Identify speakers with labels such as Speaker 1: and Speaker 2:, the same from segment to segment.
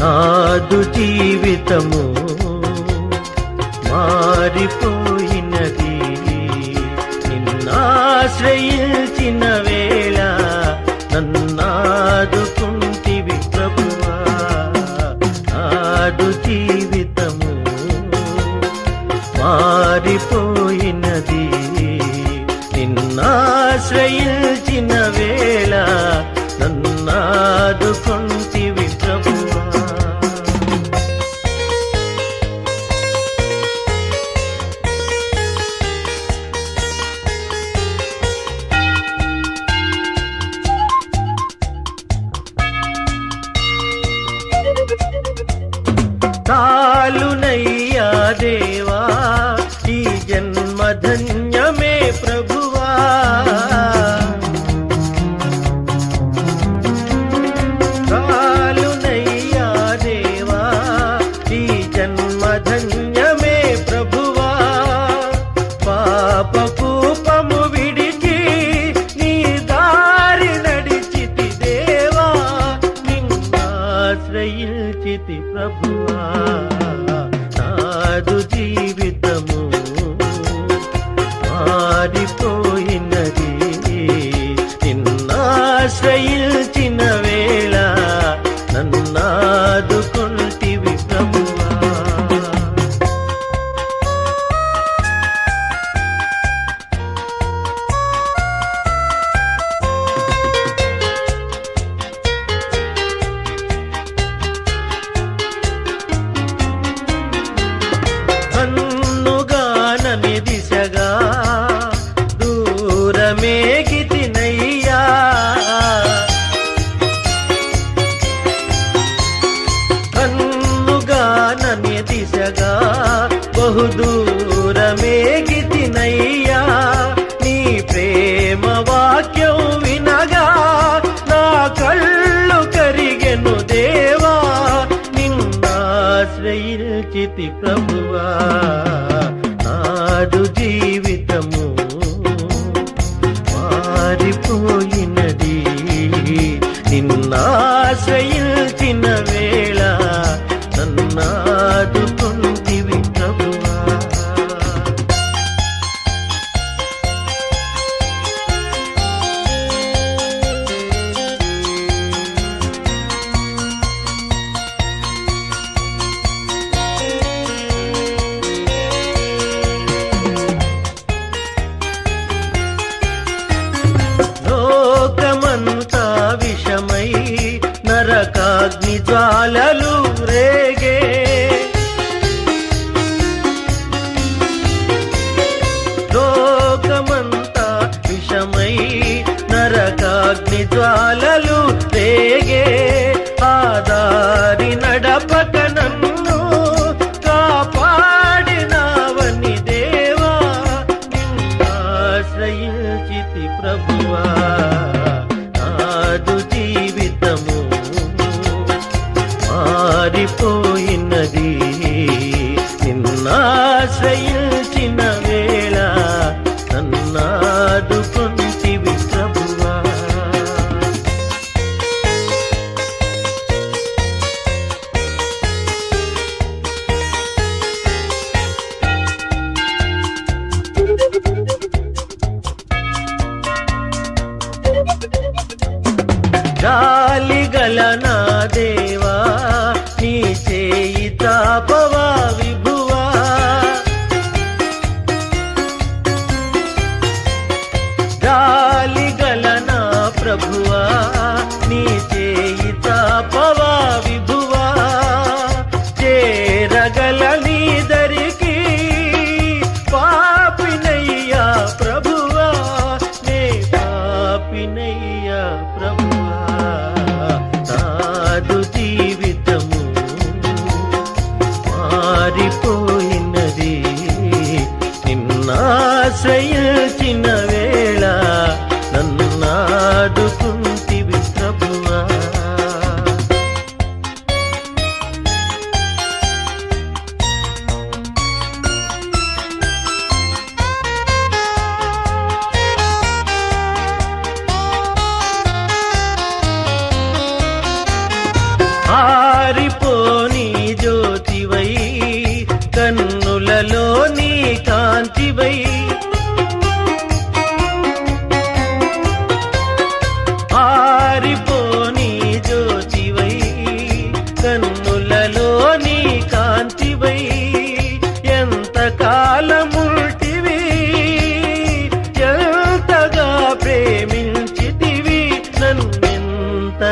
Speaker 1: నాదు జీవితము మారిపోయినది. నిన్నాశ్రయించిన వేళ నన్నాదుకుంటివి ప్రభువా. నాదు జీవితము మారిపోయినది. నిన్నాశ్రయించిన వేళ నన్నాదుకుంటు తాలునయ్యా దేవా ఈ జన్మధన్యమే ప్రభువా. చాలునయ్యా దేవా ఈ జన్మధన్యమే ప్రభువా. పాపకూపము प्रभु దూరమేగితినయ్యా నీ ప్రేమ వాక్యం వినగా నా కళ్ళు కరిగెను దేవా నిన్నాశ్రయించితి ప్రభువా నాడు జీవితము మారిపోయినది. నిన్నాశ్రయించిన అలలు రేగే. లోకమంతా విషమై నరకాగ్ని జ్వాలలు రేగే. ఆదారి నడపక నన్ను కాపాడినావని దేవా నిన్నాశ్రయించితి ప్రభువా. నిన్నాశ్రయించిన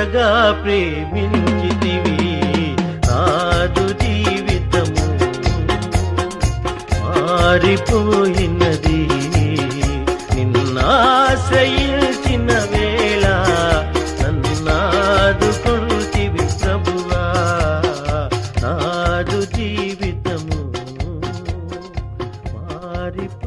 Speaker 1: ఎంతగా ప్రేమించితివి. నాదు జీవితము మారిపోయినది. నిన్నాశ్రయించిన వేళ నన్నాదుకుంటివి ప్రభువా. నాదు జీవితము మారిపో